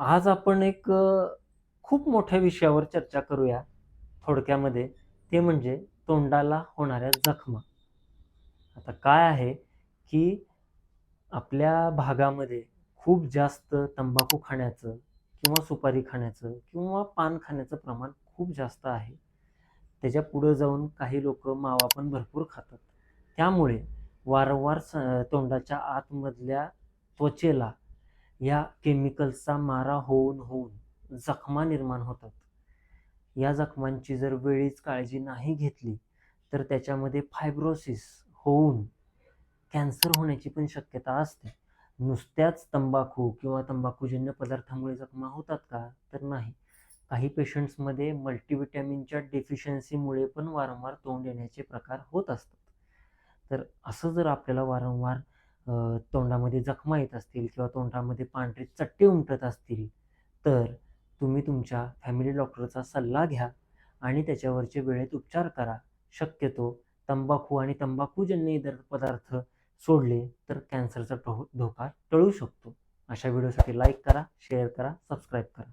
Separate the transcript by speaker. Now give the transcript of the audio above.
Speaker 1: आज आपण एक खूप मोठ्या विषयावर चर्चा करूया थोडक्यामध्ये. ते म्हणजे तोंडाला होणाऱ्या जखमा. आता काय आहे की आपल्या भागामध्ये खूप जास्त तंबाखू खाण्याचं किंवा सुपारी खाण्याचं किंवा पान खाण्याचं प्रमाण खूप जास्त आहे. त्याच्या पुढं जाऊन काही लोक मावा पण भरपूर खातात. त्यामुळे वारंवार स तोंडाच्या आतमधल्या त्वचेला या केमिकल्सचा मारा होऊन होऊन जखमा निर्माण होतात. या जखमांची जर वेळीच काळजी नाही घेतली तर त्याच्यामध्ये फायब्रोसिस होऊन कॅन्सर होण्याची पण शक्यता असते. नुसत्याच तंबाखू किंवा तंबाखूजन्य पदार्थामुळे जखमा होतात का? तर नाही. काही पेशंट्समध्ये मल्टीविटॅमिनच्या डेफिशियन्सीमुळे पण वारंवार तोंड येण्याचे प्रकार होत असतात. तर असं जर आपल्याला वारंवार तोंडामध्ये जखमा येत असतील किंवा तोंडामध्ये पांढरे चट्टे उमटत असतील तर तुम्ही तुमच्या फॅमिली डॉक्टरचा सल्ला घ्या आणि त्याच्यावरचे वेळेत उपचार करा. शक्यतो तंबाखू आणि तंबाखूजन्य इतर पदार्थ सोडले तर कॅन्सरचा धोका टळू शकतो. अशा व्हिडिओसाठी लाईक करा शेअर करा सबस्क्राईब करा.